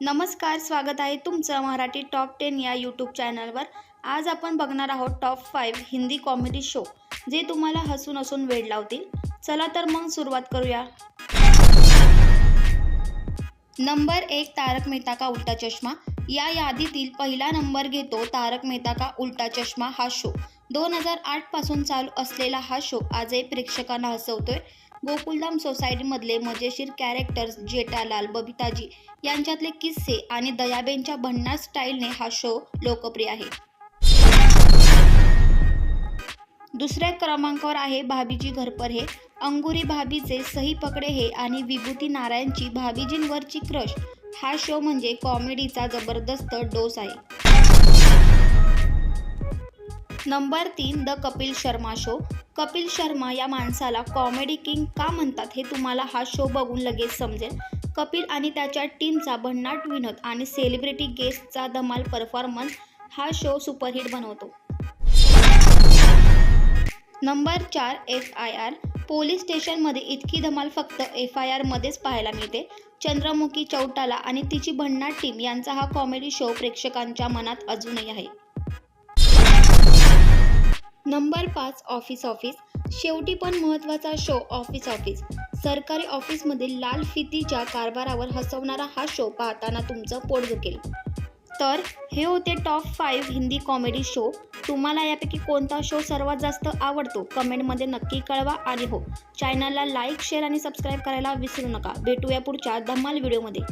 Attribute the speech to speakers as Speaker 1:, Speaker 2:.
Speaker 1: नमस्कार स्वागत आहे तुमचं मराठी टॉप टेन या यूट्यूब चॅनलवर. आज आपण बघणार आहोत top five Hindi comedy show जे तुम्हाला हसून हसून वेळ लावतील. चला तर मग सुरुवात करूया. नंबर एक तारक मेहता का उलटा चष्मा? या यादीतील पहिला नंबर घेतो तारक मेहता का उलटा चष्मा हा शो. दोन हजार आठपासून चालू असलेला हा शो आजही प्रेक्षकांना हसवतोय. गोकुलधाम सोसायटीमधले मजेशीर कॅरेक्टर्स जेठालाल बबिताजी यांच्यातले किस्से आणि दयाबेनच्या भन्नाट स्टाईलने हा शो लोकप्रिय आहे. दुसऱ्या क्रमांकावर आहे भाभीजी घरपर हे. अंगुरी भाभीचे सही पकडे हे आणि विभूती नारायणची भाभीजींवरची क्रश हा शो म्हणजे कॉमेडीचा जबरदस्त डोस आहे. नंबर तीन द कपिल शर्मा शो. कपिल शर्मा या माणसाला कॉमेडी किंग का म्हणतात हे तुम्हाला हा शो बघून लगेच समजेल. कपिल आणि त्याच्या टीमचा भन्नाट विनोद आणि सेलिब्रिटी गेस्टचा धमाल परफॉर्मन्स हा शो सुपरहिट बनवतो. नंबर चार एफ आय आर पोलीस स्टेशनमध्ये इतकी धमाल फक्त एफ आय आरमध्येच पाहायला मिळते. चंद्रमुखी चौटाला आणि तिची भन्नाट टीम यांचा हा कॉमेडी शो प्रेक्षकांच्या मनात अजूनही आहे. नंबर पाच ऑफिस ऑफिस शेवटी पण महत्त्वाचा शो ऑफिस ऑफिस. सरकारी ऑफिसमधील लाल फितीच्या कारभारावर हसवणारा हा शो पाहताना तुमचं पोट दुखेल. तर हे होते top five Hindi comedy show तुम्हाला यापैकी कोणता शो सर्वात जास्त आवडतो? कमेंटमध्ये नक्की कळवा आणि हो. चॅनलला लाईक शेअर आणि सबस्क्राईब करायला विसरू नका. भेटूया पुढच्या धम्माल व्हिडिओमध्ये